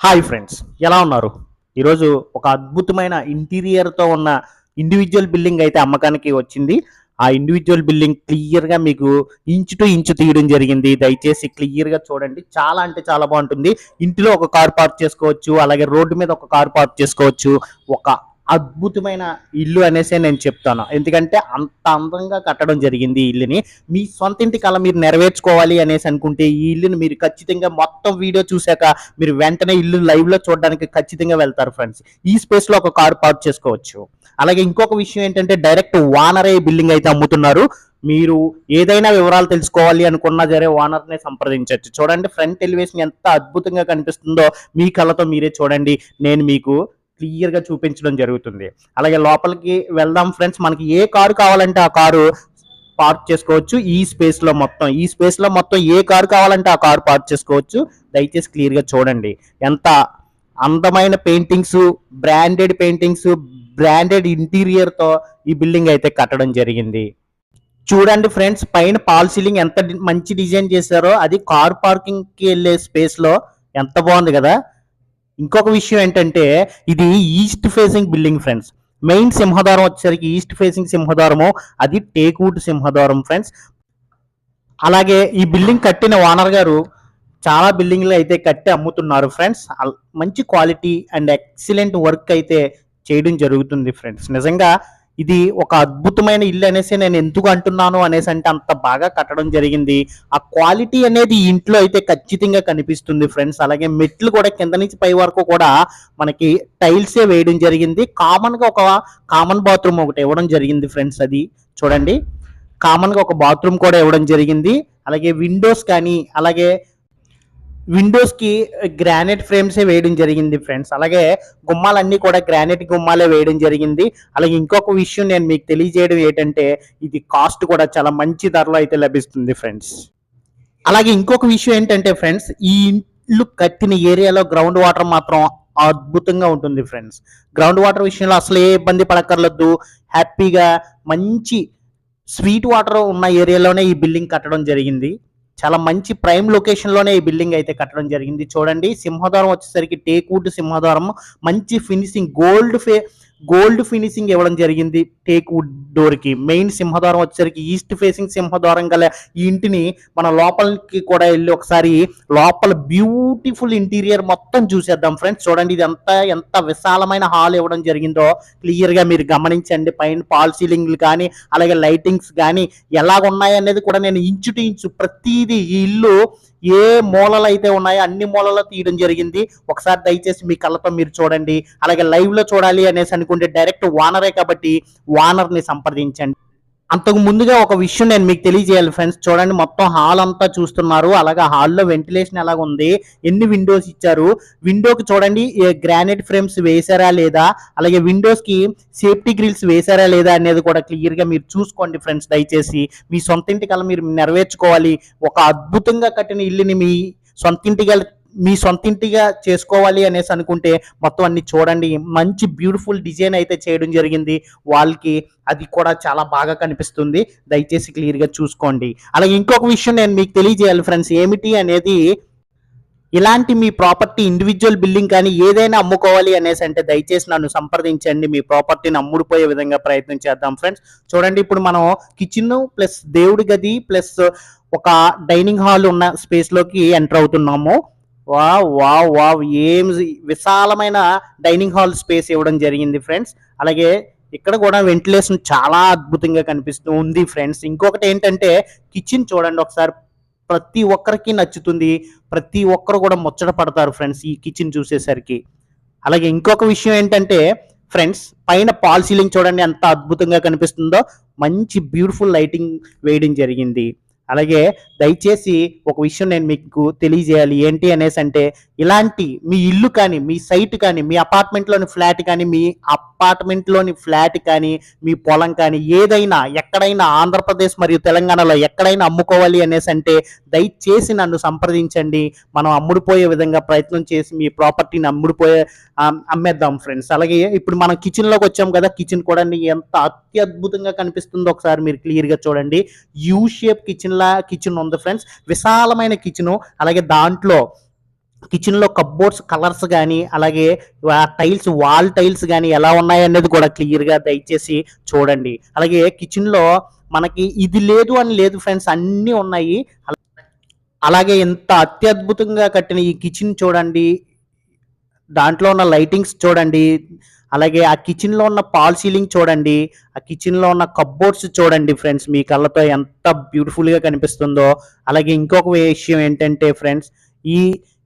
Hi friends ఎలా ఉన్నారు? ఈరోజు ఒక అద్భుతమైన ఇంటీరియర్తో ఉన్న ఇండివిజువల్ బిల్డింగ్ అయితే అమ్మకానికి వచ్చింది. ఆ ఇండివిజువల్ బిల్డింగ్ క్లియర్గా మీకు ఇంచు టు ఇంచు తీయడం జరిగింది. దయచేసి క్లియర్గా చూడండి. చాలా అంటే చాలా బాగుంటుంది. ఇంటిలో ఒక కార్ పార్క్ చేసుకోవచ్చు అలాగే రోడ్డు మీద ఒక కార్ పార్క్ చేసుకోవచ్చు. ఒక అద్భుతమైన ఇల్లు అనేసే నేను చెప్తాను. ఎందుకంటే అంత అందంగా కట్టడం జరిగింది ఈ ఇల్లుని. మీ సొంత ఇంటి కళ మీరు నెరవేర్చుకోవాలి అనేసి అనుకుంటే ఈ ఇల్లుని మీరు ఖచ్చితంగా మొత్తం వీడియో చూశాక మీరు వెంటనే ఇల్లు లైవ్లో చూడడానికి ఖచ్చితంగా వెళ్తారు ఫ్రెండ్స్. ఈ స్పేస్లో ఒక కార్ పార్క్ చేసుకోవచ్చు. అలాగే ఇంకొక విషయం ఏంటంటే డైరెక్ట్ వానరే బిల్డింగ్ అయితే అమ్ముతున్నారు. మీరు ఏదైనా వివరాలు తెలుసుకోవాలి అనుకున్నా సరే ఓనర్ని సంప్రదించవచ్చు. చూడండి ఫ్రంట్ ఎలివేషన్ ఎంత అద్భుతంగా కనిపిస్తుందో మీ కళతో మీరే చూడండి. నేను మీకు క్లియర్గా చూపించడం జరుగుతుంది. అలాగే లోపలికి వెళ్దాం ఫ్రెండ్స్. మనకి ఏ కారు కావాలంటే ఆ కారు పార్క్ చేసుకోవచ్చు. ఈ స్పేస్లో మొత్తం ఈ స్పేస్లో మొత్తం ఏ కారు కావాలంటే ఆ కారు పార్క్ చేసుకోవచ్చు. దయచేసి క్లియర్గా చూడండి. ఎంత అందమైన పెయింటింగ్స్ బ్రాండెడ్ పెయింటింగ్స్ బ్రాండెడ్ ఇంటీరియర్తో ఈ బిల్డింగ్ అయితే కట్టడం జరిగింది. చూడండి ఫ్రెండ్స్ పైన పాల్ సీలింగ్ ఎంత మంచి డిజైన్ చేశారో అది కార్ పార్కింగ్కి వెళ్ళే స్పేస్లో ఎంత బాగుంది కదా. ఇంకొక విషయం ఏంటంటే ఇది east facing building friends main సింహద్వారం వచ్చేసరికి ఈస్ట్ ఫేసింగ్ సింహద్వారము అది టేక్వుడ్ సింహద్వారం ఫ్రెండ్స్ అలాగే ఈ బిల్డింగ్ కట్టిన ఓనర్ గారు చాలా బిల్డింగ్లు అయితే కట్టి అమ్ముతున్నారు ఫ్రెండ్స్ మంచి క్వాలిటీ అండ్ ఎక్సలెంట్ వర్క్ అయితే చేయడం జరుగుతుంది ఫ్రెండ్స్ నిజంగా ఇది ఒక అద్భుతమైన ఇల్లు అనేసి నేను ఎందుకు అంటున్నాను అనేసి అంటే అంత బాగా కట్టడం జరిగింది. ఆ క్వాలిటీ అనేది ఇంట్లో అయితే ఖచ్చితంగా కనిపిస్తుంది ఫ్రెండ్స్. అలాగే మెట్లు కూడా కింద నుంచి పై వరకు కూడా మనకి టైల్సే వేయడం జరిగింది. కామన్గా ఒక కామన్ బాత్రూమ్ ఒకటి ఇవ్వడం జరిగింది ఫ్రెండ్స్ అది. చూడండి. కామన్గా ఒక బాత్రూమ్ కూడా ఇవ్వడం జరిగింది. అలాగే విండోస్ కానీ అలాగే విండోస్కి eh, గ్రానైట్ ఫ్రేమ్సే వేయడం జరిగింది ఫ్రెండ్స్ అలాగే గుమ్మాలన్నీ కూడా గ్రానైట్ గుమ్మాలే వేయడం జరిగింది. అలాగే ఇంకొక విషయం నేను మీకు తెలియజేయడం ఏంటంటే ఇది కాస్ట్ కూడా చాలా మంచి ధరలో అయితే లభిస్తుంది ఫ్రెండ్స్ అలాగే ఇంకొక విషయం ఏంటంటే ఫ్రెండ్స్ ఈ ఇల్లు కట్టిన ఏరియాలో గ్రౌండ్ వాటర్ మాత్రం అద్భుతంగా ఉంటుంది ఫ్రెండ్స్ గ్రౌండ్ వాటర్ విషయంలో అసలు ఏ ఇబ్బంది పడక్కర్లేదు. హ్యాపీగా మంచి స్వీట్ వాటర్ ఉన్న ఏరియాలోనే ఈ బిల్డింగ్ కట్టడం జరిగింది. చాలా మంచి ప్రైమ్ లొకేషన్లోనే ఈ బిల్డింగ్ అయితే కట్టడం జరిగింది. చూడండి సింహద్వారం వచ్చేసరికి టేక్వుడ్ సింహద్వారం. మంచి ఫినిషింగ్ గోల్డ్ ఫే గోల్డ్ ఫినిషింగ్ ఇవ్వడం జరిగింది టేక్ వుడ్ డోర్కి మెయిన్ సింహద్వారం వచ్చేసరికి ఈస్ట్ ఫేసింగ్ సింహద్వారం గల ఈ ఇంటిని మన లోపలికి కూడా వెళ్ళి ఒకసారి లోపల బ్యూటిఫుల్ ఇంటీరియర్ మొత్తం చూసేద్దాం ఫ్రెండ్స్. చూడండి ఇది ఎంత ఎంత విశాలమైన హాల్ ఇవ్వడం జరిగిందో క్లియర్గా మీరు గమనించండి. పైన పాల్ సీలింగ్లు కానీ అలాగే లైటింగ్స్ కానీ ఎలాగ ఉన్నాయి అనేది కూడా నేను ఇంచు టు ఇంచు ప్రతిదీ ఈ ఇల్లు ఏ మూలలు అయితే ఉన్నాయో అన్ని మూలలో తీయడం జరిగింది. ఒకసారి దయచేసి మీ కళ్ళతో మీరు చూడండి. అలాగే లైవ్లో చూడాలి అనేసి అనుకుంటే డైరెక్ట్ వానరే కాబట్టి వానర్ని సంప్రదించండి. అంతకు ముందుగా ఒక విషయం నేను మీకు తెలియజేయాలి ఫ్రెండ్స్ చూడండి మొత్తం హాల్ అంతా చూస్తున్నారు. అలాగే హాల్లో వెంటిలేషన్ ఎలాగ ఉంది ఎన్ని విండోస్ ఇచ్చారు? విండోకి చూడండి గ్రానైట్ ఫ్రేమ్స్ వేసారా లేదా? అలాగే విండోస్కి సేఫ్టీ గ్రిల్స్ వేసారా లేదా అనేది కూడా క్లియర్గా మీరు చూసుకోండి ఫ్రెండ్స్ దయచేసి మీ సొంత ఇంటికల్లా మీరు నెరవేర్చుకోవాలి. ఒక అద్భుతంగా కట్టిన ఇల్లుని మీ సొంత ఇంటిగా మీ సొంత ఇంటిగా చేసుకోవాలి అనేసి అనుకుంటే మొత్తం అన్ని చూడండి. మంచి బ్యూటిఫుల్ డిజైన్ అయితే చేయడం జరిగింది. వాళ్ళకి అది కూడా చాలా బాగా కనిపిస్తుంది. దయచేసి క్లియర్గా చూసుకోండి. అలాగే ఇంకొక విషయం నేను మీకు తెలియజేయాలి ఫ్రెండ్స్ ఏమిటి అనేది ఇలాంటి మీ ప్రాపర్టీ ఇండివిజువల్ బిల్డింగ్ కానీ ఏదైనా అమ్ముకోవాలి అనేసి అంటే దయచేసి నన్ను సంప్రదించండి. మీ ప్రాపర్టీని అమ్ముడుపోయే విధంగా ప్రయత్నం చేద్దాం ఫ్రెండ్స్ చూడండి ఇప్పుడు మనం కిచెన్ ప్లస్ దేవుడి గది ప్లస్ ఒక డైనింగ్ హాల్ ఉన్న స్పేస్లోకి ఎంటర్ అవుతున్నాము. వా వా వా ఏం విశాలమైన డైనింగ్ హాల్ స్పేస్ ఇవ్వడం జరిగింది ఫ్రెండ్స్. అలాగే ఇక్కడ కూడా వెంటిలేషన్ చాలా అద్భుతంగా కనిపిస్తూ ఉంది ఫ్రెండ్స్. ఇంకొకటి ఏంటంటే కిచెన్ చూడండి ఒకసారి. ప్రతి ఒక్కరికి నచ్చుతుంది. ప్రతి ఒక్కరు కూడా ముచ్చట పడతారు ఫ్రెండ్స్ ఈ కిచెన్ చూసేసరికి. అలాగే ఇంకొక విషయం ఏంటంటే ఫ్రెండ్స్ పైన పాల్ సీలింగ్ చూడండి ఎంత అద్భుతంగా కనిపిస్తుందో. మంచి బ్యూటిఫుల్ లైటింగ్ వేయడం జరిగింది. అలాగే దయచేసి ఒక విషయం నేను మీకు తెలియజేయాలి. ఏంటి అనేసి అంటే ఇలాంటి మీ ఇల్లు కానీ మీ సైట్ కానీ మీ అపార్ట్మెంట్లోని ఫ్లాట్ కానీ మీ అపార్ట్మెంట్లోని ఫ్లాట్ కానీ మీ పొలం కానీ ఏదైనా ఎక్కడైనా ఆంధ్రప్రదేశ్ మరియు తెలంగాణలో ఎక్కడైనా అమ్ముకోవాలి అనేసి అంటే దయచేసి నన్ను సంప్రదించండి. మనం అమ్ముడుపోయే విధంగా ప్రయత్నం చేసి మీ ప్రాపర్టీని అమ్ముడుపోయే అమ్మేద్దాం ఫ్రెండ్స్. అలాగే ఇప్పుడు మనం కిచెన్లోకి వచ్చాం కదా కిచెన్ కూడా ఎంత అత్యద్భుతంగా కనిపిస్తుందో ఒకసారి మీరు క్లియర్గా చూడండి. యూ షేప్ కిచెన్లా కిచెన్ ఉంది ఫ్రెండ్స్. విశాలమైన కిచెను అలాగే దాంట్లో కిచెన్లో కబ్బోర్డ్స్ కలర్స్ కానీ అలాగే టైల్స్ వాల్ టైల్స్ కానీ ఎలా ఉన్నాయనేది కూడా క్లియర్గా దయచేసి చూడండి. అలాగే కిచెన్లో మనకి ఇది లేదు అని లేదు ఫ్రెండ్స్ అన్నీ ఉన్నాయి. అలాగే ఎంత అత్యద్భుతంగా కట్టిన ఈ కిచెన్ చూడండి. దాంట్లో ఉన్న లైటింగ్స్ చూడండి. అలాగే ఆ కిచెన్లో ఉన్న పాల్ సీలింగ్ చూడండి. ఆ కిచెన్లో ఉన్న కబ్బోర్డ్స్ చూడండి ఫ్రెండ్స్ మీ కళ్ళతో ఎంత బ్యూటిఫుల్గా కనిపిస్తుందో. అలాగే ఇంకొక విషయం ఏంటంటే ఫ్రెండ్స్ ఈ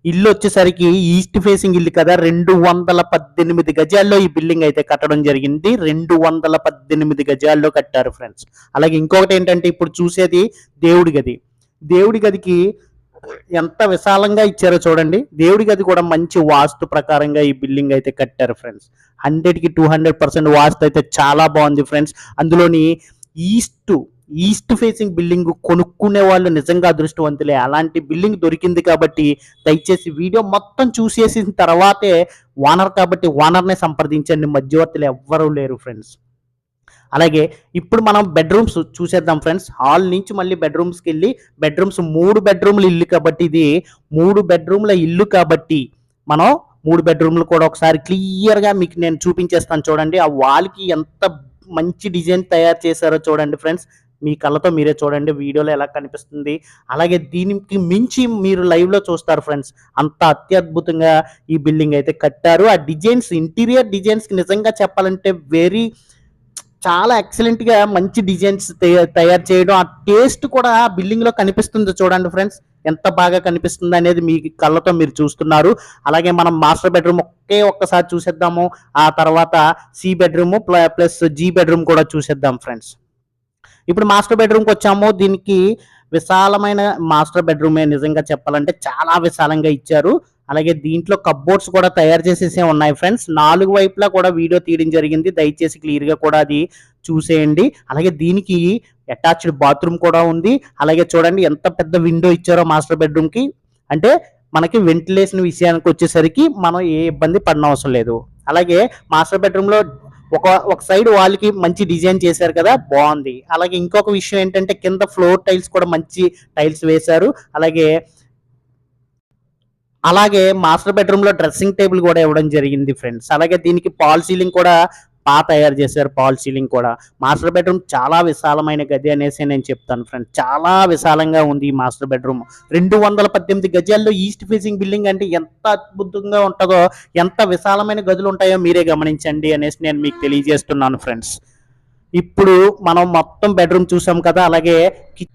ఇల్లు వచ్చేసరికి ఈస్ట్ ఫేసింగ్ ఇల్లు కదా రెండు వందల పద్దెనిమిది గజాల్లో ఈ బిల్డింగ్ అయితే కట్టడం జరిగింది. రెండు వందల పద్దెనిమిది గజాల్లో కట్టారు ఫ్రెండ్స్. అలాగే ఇంకొకటి ఏంటంటే ఇప్పుడు చూసేది దేవుడి గది. దేవుడి గదికి ఎంత విశాలంగా ఇచ్చారో చూడండి. దేవుడి గది కూడా మంచి వాస్తు ప్రకారంగా ఈ బిల్డింగ్ అయితే కట్టారు ఫ్రెండ్స్. హండ్రెడ్కి టూ హండ్రెడ్ పర్సెంట్ వాస్తు అయితే చాలా బాగుంది ఫ్రెండ్స్. అందులోని ఈస్ట్ ఈస్ట్ ఫేసింగ్ బిల్డింగ్ కొనుక్కునే వాళ్ళు నిజంగా అదృష్టవంతులే. అలాంటి బిల్డింగ్ దొరికింది కాబట్టి దయచేసి వీడియో మొత్తం చూసేసిన తర్వాతే ఓనర్ కాబట్టి ఓనర్నే సంప్రదించండి. మధ్యవర్తులు ఎవ్వరూ లేరు ఫ్రెండ్స్. అలాగే ఇప్పుడు మనం బెడ్రూమ్స్ చూసేద్దాం ఫ్రెండ్స్. హాల్ నుంచి మళ్ళీ బెడ్రూమ్స్కి వెళ్ళి బెడ్రూమ్స్ మూడు బెడ్రూమ్ల ఇల్లు కాబట్టి ఇది మూడు బెడ్రూమ్ల ఇల్లు కాబట్టి మనం మూడు బెడ్రూమ్లు కూడా ఒకసారి క్లియర్గా మీకు నేను చూపించేస్తాను చూడండి. ఆ వాల్కి ఎంత మంచి డిజైన్ తయారు చేశారో చూడండి ఫ్రెండ్స్. మీ కళ్ళతో మీరే చూడండి వీడియోలో ఎలా కనిపిస్తుంది. అలాగే దీనికి మించి మీరు లైవ్లో చూస్తారు ఫ్రెండ్స్ అంత అత్యద్భుతంగా ఈ బిల్డింగ్ అయితే కట్టారు. ఆ డిజైన్స్ ఇంటీరియర్ డిజైన్స్కి నిజంగా చెప్పాలంటే వెరీ చాలా ఎక్సలెంట్గా మంచి డిజైన్స్ తయారు చేయడం ఆ టేస్ట్ కూడా ఆ బిల్డింగ్లో కనిపిస్తుంది చూడండి ఫ్రెండ్స్ ఎంత బాగా కనిపిస్తుంది అనేది మీ కళ్ళతో మీరు చూస్తున్నారు. అలాగే మనం మాస్టర్ బెడ్రూమ్ ఒకే ఒక్కసారి చూసేద్దాము. ఆ తర్వాత C bedroom plus G bedroom కూడా చూసేద్దాం ఫ్రెండ్స్ ఇప్పుడు మాస్టర్ బెడ్రూమ్కి వచ్చాము. దీనికి విశాలమైన మాస్టర్ బెడ్రూమే నిజంగా చెప్పాలంటే చాలా విశాలంగా ఇచ్చారు. అలాగే దీంట్లో కబ్బోర్డ్స్ కూడా తయారు చేసేసే ఉన్నాయి ఫ్రెండ్స్. నాలుగు వైపులా కూడా వీడియో తీయడం జరిగింది. దయచేసి క్లియర్గా కూడా అది చూసేయండి. అలాగే దీనికి అటాచ్డ్ బాత్రూమ్ కూడా ఉంది. అలాగే చూడండి ఎంత పెద్ద విండో ఇచ్చారో మాస్టర్ బెడ్రూమ్కి. అంటే మనకి వెంటిలేషన్ విషయానికి వచ్చేసరికి మనం ఏ ఇబ్బంది పడిన అవసరం లేదు. అలాగే మాస్టర్ బెడ్రూమ్లో ఒక ఒక సైడ్ వాళ్ళకి మంచి డిజైన్ చేశారు కదా బాగుంది. అలాగే ఇంకొక విషయం ఏంటంటే కింద ఫ్లోర్ టైల్స్ కూడా మంచి టైల్స్ వేశారు. అలాగే అలాగే మాస్టర్ బెడ్రూమ్లో డ్రెస్సింగ్ టేబుల్ కూడా ఇవ్వడం జరిగింది ఫ్రెండ్స్ అలాగే దీనికి పాల్ సీలింగ్ కూడా బాగా తయారు చేశారు పాల్ సీలింగ్ కూడా. మాస్టర్ బెడ్రూమ్ చాలా విశాలమైన గది అనేసి నేను చెప్తాను ఫ్రెండ్ చాలా విశాలంగా ఉంది ఈ మాస్టర్ బెడ్రూమ్. రెండు వందల పద్దెనిమిది గజాల్లో ఈస్ట్ ఫేసింగ్ బిల్డింగ్ అంటే ఎంత అద్భుతంగా ఉంటుందో ఎంత విశాలమైన గదులు ఉంటాయో మీరే గమనించండి అనేసి నేను మీకు తెలియజేస్తున్నాను ఫ్రెండ్స్. ఇప్పుడు మనం మొత్తం బెడ్రూమ్ చూసాం కదా అలాగే కి-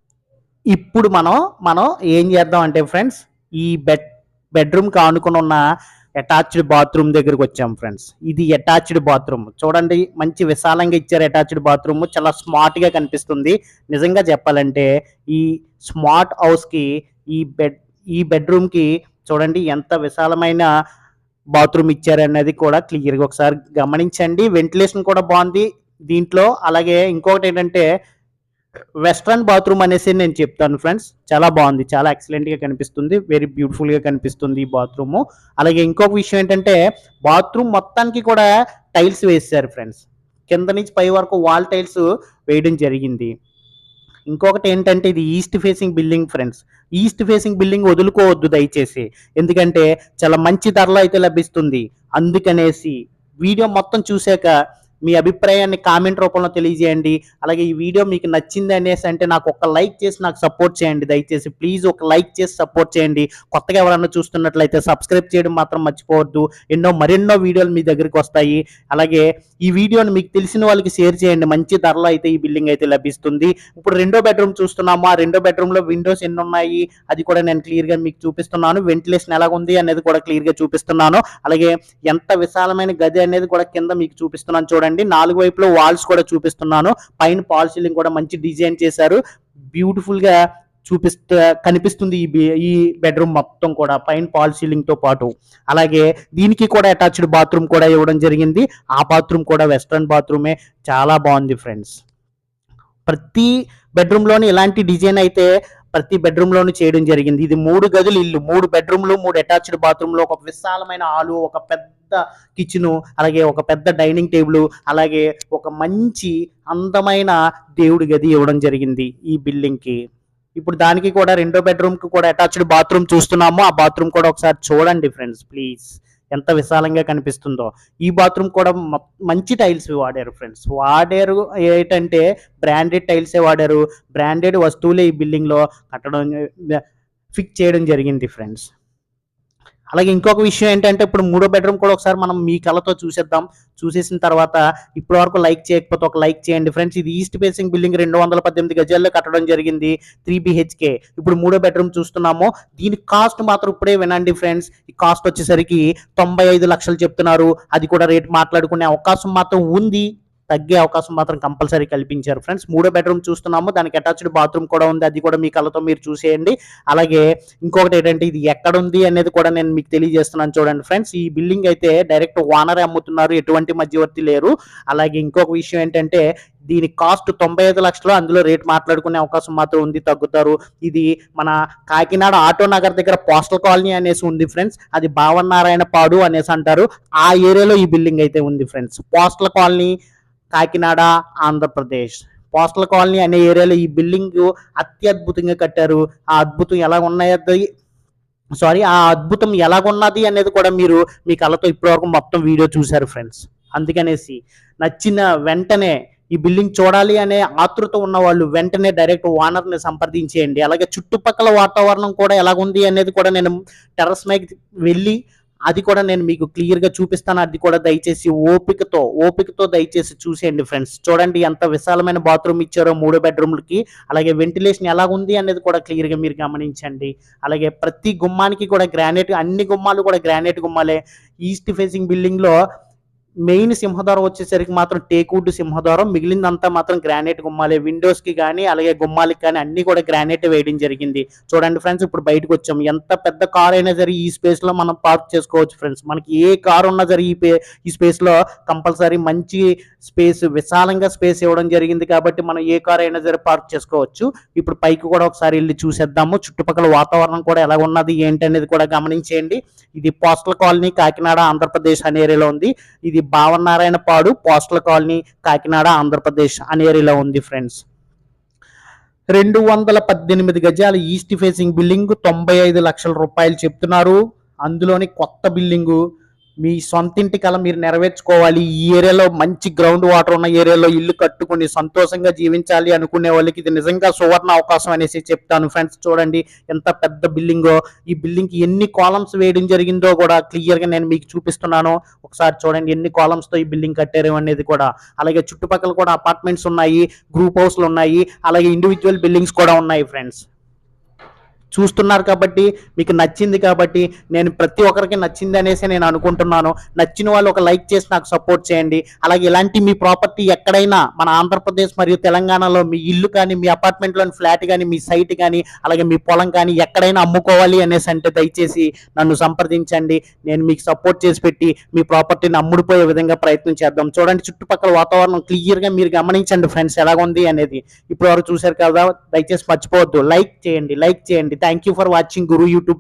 ఇప్పుడు మనం మనం ఏం చేద్దాం అంటే ఫ్రెండ్స్ ఈ బెడ్ బెడ్రూమ్కి ఆనుకుని ఉన్న అటాచ్డ్ బాత్రూమ్ దగ్గరికి వచ్చాం ఫ్రెండ్స్ ఇది అటాచ్డ్ బాత్రూమ్ చూడండి మంచి విశాలంగా ఇచ్చారు అటాచ్డ్ బాత్రూమ్ చాలా స్మార్ట్గా కనిపిస్తుంది. నిజంగా చెప్పాలంటే ఈ స్మార్ట్ హౌస్కి ఈ బెడ్ ఈ బెడ్రూమ్కి చూడండి ఎంత విశాలమైన బాత్రూమ్ ఇచ్చారన్నది కూడా క్లియర్గా ఒకసారి గమనించండి. వెంటిలేషన్ కూడా బాగుంది దీంట్లో. అలాగే ఇంకొకటి ఏంటంటే వెస్ట్రన్ బాత్రూమ్ అనేసి నేను చెప్తాను ఫ్రెండ్స్. చాలా బాగుంది. చాలా ఎక్సలెంట్గా కనిపిస్తుంది. వెరీ బ్యూటిఫుల్గా కనిపిస్తుంది ఈ బాత్రూమ్. అలాగే ఇంకొక విషయం ఏంటంటే బాత్రూమ్ మొత్తానికి కూడా టైల్స్ వేసారు ఫ్రెండ్స్. కింద నుంచి పై వరకు వాల్ టైల్స్ వేయడం జరిగింది. ఇంకొకటి ఏంటంటే ఇది east facing building friends. East facing building వదులుకోవద్దు దయచేసి. ఎందుకంటే చాలా మంచి ధరలో అయితే లభిస్తుంది. అందుకనేసి వీడియో మొత్తం చూశాక మీ అభిప్రాయాన్ని కామెంట్ రూపంలో తెలియజేయండి. అలాగే ఈ వీడియో మీకు నచ్చింది అనేసి అంటే నాకు ఒక లైక్ చేసి నాకు సపోర్ట్ చేయండి. దయచేసి ప్లీజ్ ఒక లైక్ చేసి సపోర్ట్ చేయండి. కొత్తగా ఎవరైనా చూస్తున్నట్లయితే సబ్స్క్రైబ్ చేయడం మాత్రం మర్చిపోవద్దు. ఎన్నో మరెన్నో వీడియోలు మీ దగ్గరికి వస్తాయి. అలాగే ఈ వీడియోని మీకు తెలిసిన వాళ్ళకి షేర్ చేయండి. మంచి ధరలో అయితే ఈ బిల్డింగ్ అయితే లభిస్తుంది. ఇప్పుడు రెండో బెడ్రూమ్ చూస్తున్నాము. ఆ రెండో బెడ్రూమ్లో విండోస్ ఎన్ని ఉన్నాయి? అది కూడా నేను క్లియర్గా మీకు చూపిస్తున్నాను. వెంటిలేషన్ ఎలా ఉంది అనేది కూడా క్లియర్గా చూపిస్తున్నాను. అలాగే ఎంత విశాలమైన గది అనేది కూడా కింద మీకు చూపిస్తున్నాను చూడండి. నాలుగు వైపులో వాల్స్ కూడా చూపిస్తున్నాను. పైన పాల్ సీలింగ్ కూడా మంచి డిజైన్ చేశారు. బ్యూటిఫుల్గా చూపిస్తా కనిపిస్తుంది ఈ ఈ బెడ్రూమ్ మొత్తం కూడా. పైన పాల్ సీలింగ్తో పాటు. అలాగే దీనికి కూడా అటాచ్డ్ బాత్రూమ్ కూడా ఇవ్వడం జరిగింది. ఆ బాత్రూమ్ కూడా వెస్ట్రన్ బాత్రూమే చాలా బాగుంది ఫ్రెండ్స్. ప్రతి బెడ్రూమ్లోని ఇలాంటి డిజైన్ అయితే ప్రతి బెడ్రూమ్ లోను చేయడం జరిగింది. ఇది మూడు గదులు ఇల్లు. మూడు బెడ్రూమ్లు మూడు అటాచ్డ్ బాత్రూమ్లో ఒక విశాలమైన ఆలు ఒక పెద్ద కిచెన్ అలాగే ఒక పెద్ద డైనింగ్ టేబుల్ అలాగే ఒక మంచి అందమైన దేవుడి గది ఇవ్వడం జరిగింది ఈ బిల్డింగ్కి ఇప్పుడు దానికి కూడా రెండో బెడ్రూమ్కి కూడా అటాచ్డ్ బాత్రూమ్ చూస్తున్నాము. ఆ బాత్రూమ్ కూడా ఒకసారి చూడండి ఫ్రెండ్స్ ప్లీజ్. ఎంత విశాలంగా కనిపిస్తుందో. ఈ బాత్రూమ్ కూడా మంచి టైల్స్ వాడారు ఫ్రెండ్స్. వాడారు ఏంటంటే బ్రాండెడ్ టైల్సే వాడారు. బ్రాండెడ్ వస్తువులే ఈ బిల్డింగ్లో కట్టడం ఫిక్స్ చేయడం జరిగింది ఫ్రెండ్స్. అలాగే ఇంకొక విషయం ఏంటంటే ఇప్పుడు మూడో బెడ్రూమ్ కూడా ఒకసారి మనం మీ కళ్ళతో చూసేద్దాం. చూసేసిన తర్వాత ఇప్పటి వరకు లైక్ చేయకపోతే ఒక లైక్ చేయండి. ఫ్రెండ్స్ ఇది ఈస్ట్ ఫేసింగ్ బిల్డింగ్ రెండు వందల పద్దెనిమిది గజాల్లో కట్టడం జరిగింది. త్రీ బిహెచ్కే ఇప్పుడు మూడో బెడ్రూమ్ చూస్తున్నాము. దీని కాస్ట్ మాత్రం ఇప్పుడే వినండి ఫ్రెండ్స్ ఈ కాస్ట్ వచ్చేసరికి తొంభై ఐదు లక్షలు చెప్తున్నారు. అది కూడా రేట్ మాట్లాడుకునే అవకాశం మాత్రం ఉంది. తగ్గే అవకాశం మాత్రం కంపల్సరీ కల్పించారు ఫ్రెండ్స్. మూడో బెడ్రూమ్ చూస్తున్నాము. దానికి అటాచ్డ్ బాత్రూమ్ కూడా ఉంది. అది కూడా మీ కళ్ళతో మీరు చూసేయండి. అలాగే ఇంకొకటి ఏంటంటే ఇది ఎక్కడ ఉంది అనేది కూడా నేను మీకు తెలియజేస్తున్నాను చూడండి ఫ్రెండ్స్. ఈ బిల్డింగ్ అయితే డైరెక్ట్ ఓనరే అమ్ముతున్నారు. ఎటువంటి మధ్యవర్తి లేరు. అలాగే ఇంకొక విషయం ఏంటంటే దీని కాస్ట్ తొంభై ఐదు లక్షలు. అందులో రేట్ మాట్లాడుకునే అవకాశం మాత్రం ఉంది. తగ్గుతారు. ఇది మన కాకినాడ ఆటో నగర్ దగ్గర పోస్టల్ కాలనీ అనేసి ఉంది ఫ్రెండ్స్. అది భావనారాయణ పాడు అనేసి అంటారు. ఆ ఏరియాలో ఈ బిల్డింగ్ అయితే ఉంది friends. Postal colony Kakinada Andhra Pradesh. Postal colony అనే ఏరియాలో ఈ బిల్డింగ్ అత్యద్భుతంగా కట్టారు. ఆ అద్భుతం ఎలా ఉన్నాయో సారీ ఆ అద్భుతం ఎలాగున్నది అనేది కూడా మీరు మీ కళ్ళతో ఇప్పటివరకు మొత్తం వీడియో చూశారు ఫ్రెండ్స్. అందుకనేసి నచ్చిన వెంటనే ఈ బిల్డింగ్ చూడాలి అనే ఆతృత ఉన్న వాళ్ళు వెంటనే డైరెక్ట్ ఓనర్ని సంప్రదించేయండి. అలాగే చుట్టుపక్కల వాతావరణం కూడా ఎలాగుంది అనేది కూడా నేను టెర్రస్ మైకి వెళ్ళి అది కూడా నేను మీకు క్లియర్గా చూపిస్తాను. అది కూడా దయచేసి ఓపికతో ఓపికతో దయచేసి చూసేయండి ఫ్రెండ్స్ చూడండి ఎంత విశాలమైన బాత్రూమ్ ఇచ్చారో మూడు బెడ్రూమ్లకి అలాగే వెంటిలేషన్ ఎలాగుంది అనేది కూడా క్లియర్గా మీరు గమనించండి. అలాగే ప్రతి గుమ్మానికి కూడా గ్రానైట్ అన్ని గుమ్మాలు కూడా గ్రానైట్ గుమ్మాలే. ఈస్ట్ ఫేసింగ్ బిల్డింగ్లో మెయిన్ సింహద్వారం వచ్చేసరికి మాత్రం టేక్వుడ్ సింహద్వారం. మిగిలిందంతా మాత్రం గ్రానైట్ గుమ్మాలే. విండోస్కి కానీ అలాగే గుమ్మాలకి కానీ అన్ని కూడా గ్రానైట్ వేయడం జరిగింది. చూడండి ఫ్రెండ్స్ ఇప్పుడు బయటకు వచ్చాం. ఎంత పెద్ద కార్ అయినా సరే ఈ స్పేస్లో మనం పార్క్ చేసుకోవచ్చు ఫ్రెండ్స్. మనకి ఏ కార్ ఉన్నా సరే ఈ ఈ స్పేస్లో కంపల్సరీ మంచి స్పేస్ విశాలంగా స్పేస్ ఇవ్వడం జరిగింది కాబట్టి మనం ఏ కార్ అయినా సరే పార్క్ చేసుకోవచ్చు. ఇప్పుడు పైకి కూడా ఒకసారి వెళ్ళి చూసేద్దాము. చుట్టుపక్కల వాతావరణం కూడా ఎలా ఉన్నది ఏంటి అనేది కూడా గమనించేయండి. ఇది పోస్టల్ కాలనీ కాకినాడ ఆంధ్రప్రదేశ్ అనే ఏరియాలో ఉంది. ఇది భావనారాయణ పాడు పోస్టల్ కాలనీ కాకినాడ ఆంధ్రప్రదేశ్ అనే ఏరియాలో ఉంది ఫ్రెండ్స్. రెండు వందల పద్దెనిమిది గజాల ఈస్ట్ ఫేసింగ్ బిల్డింగ్ తొంభై ఐదు లక్షల రూపాయలు చెప్తున్నారు. అందులోని కొత్త బిల్డింగు మీ సొంతింటి కల మీరు నెరవేర్చుకోవాలి. ఈ ఏరియాలో మంచి గ్రౌండ్ వాటర్ ఉన్న ఏరియాలో ఇల్లు కట్టుకుని సంతోషంగా జీవించాలి అనుకునే వాళ్ళకి ఇది నిజంగా సువర్ణ అవకాశం అనేసి చెప్తాను ఫ్రెండ్స్. చూడండి ఎంత పెద్ద బిల్డింగో ఈ బిల్డింగ్కి ఎన్ని కాలమ్స్ వేయడం జరిగిందో కూడా క్లియర్గా నేను మీకు చూపిస్తున్నాను. ఒకసారి చూడండి ఎన్ని కాలమ్స్తో ఈ బిల్డింగ్ కట్టారు అనేది కూడా. అలాగే చుట్టుపక్కల కూడా అపార్ట్మెంట్స్ ఉన్నాయి గ్రూప్ హౌస్లు ఉన్నాయి అలాగే ఇండివిజువల్ బిల్డింగ్స్ కూడా ఉన్నాయి ఫ్రెండ్స్. చూస్తున్నారు కాబట్టి మీకు నచ్చింది కాబట్టి నేను ప్రతి ఒక్కరికి నచ్చింది అనేసి నేను అనుకుంటున్నాను. నచ్చిన వాళ్ళు ఒక లైక్ చేసి నాకు సపోర్ట్ చేయండి. అలాగే ఇలాంటి మీ ప్రాపర్టీ ఎక్కడైనా మన ఆంధ్రప్రదేశ్ మరియు తెలంగాణలో మీ ఇల్లు కానీ మీ అపార్ట్మెంట్లోని ఫ్లాట్ కానీ మీ సైట్ కానీ అలాగే మీ పొలం కానీ ఎక్కడైనా అమ్ముకోవాలి అనేసి అంటే దయచేసి నన్ను సంప్రదించండి. నేను మీకు సపోర్ట్ చేసి పెట్టి మీ ప్రాపర్టీని అమ్ముడుపోయే విధంగా ప్రయత్నం చేద్దాం. చూడండి చుట్టుపక్కల వాతావరణం క్లియర్గా మీరు గమనించండి ఫ్రెండ్స్ ఎలాగుంది అనేది. ఇప్పుడు వారు చూశారు కదా దయచేసి మర్చిపోవద్దు. లైక్ చేయండి లైక్ చేయండి. thank you for watching guru youtube.